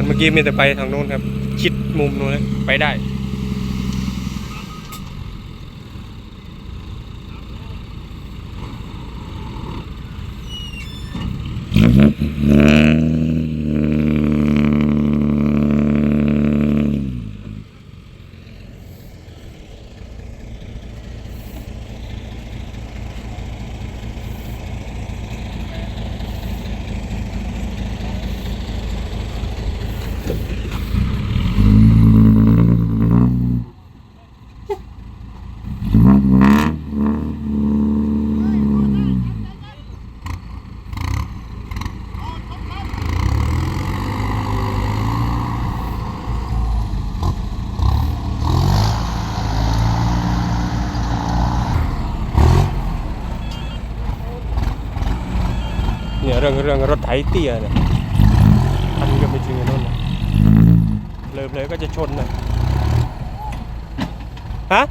คันเมื่อกี้มีแต่ไปทางโน้นครับ ชิดมุมโน้นเลยไปได้ เนี่ยเรื่องเรื่องรถไถเตี้ยเนี่ยอันนี้ก็ไม่จริงอันนู้นเลยเลยก็จะชนนะฮะ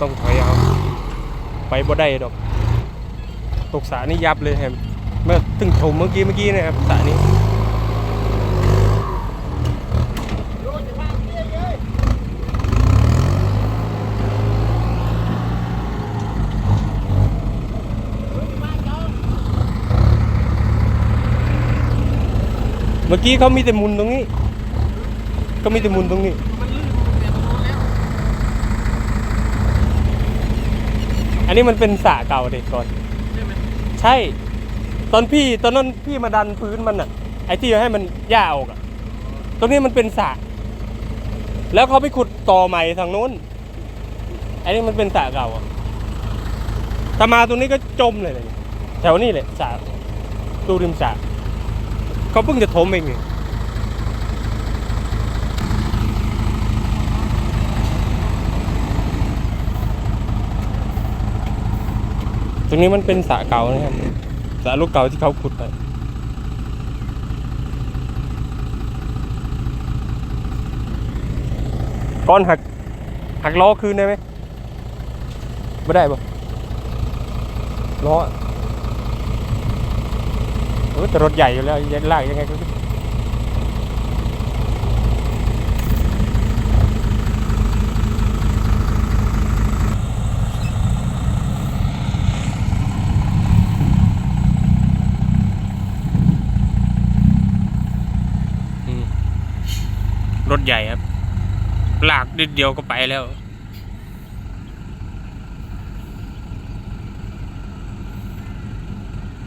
ต้องถอยเอา ไปบ่ได้ดอก ตกสระนี่ยับเลยครับเมื่อตึงชมเมื่อกี้เมื่อกี้นะครับสระนี้เมื่อกี้เขามีแต่มุนตรงนี้เขามีแต่มุนตรงนี้ อันนี้มันเป็นสระเก่าเด็กก่อนใช่ ตอนพี่ตอนนั้นพี่มาดันพื้นมันอะ ไอ้ที่ให้มันหญ้าออกอะ ตรงนี้มันเป็นสระแล้วเขาไปขุดต่อใหม่ทางโน้นไอ้นี่มันเป็นสระเก่าอะถ้ามาตรงนี้ก็จมเลยเลยแถวนี้เลยสระตูริมสระเขาเพิ่งจะถมเองนี่ต รงนี้มันเป็นสระเก่านะครับสระลูกเก่าที่เขาขุดไปก้อนหักหักล้อคืนได้ไหมไม่ได้ปะล้อเออแต่รถใหญ่อยู่แล้วยันลากยังไงก็ รถใหญ่ครับ ลากนิดเดียวก็ไปแล้ว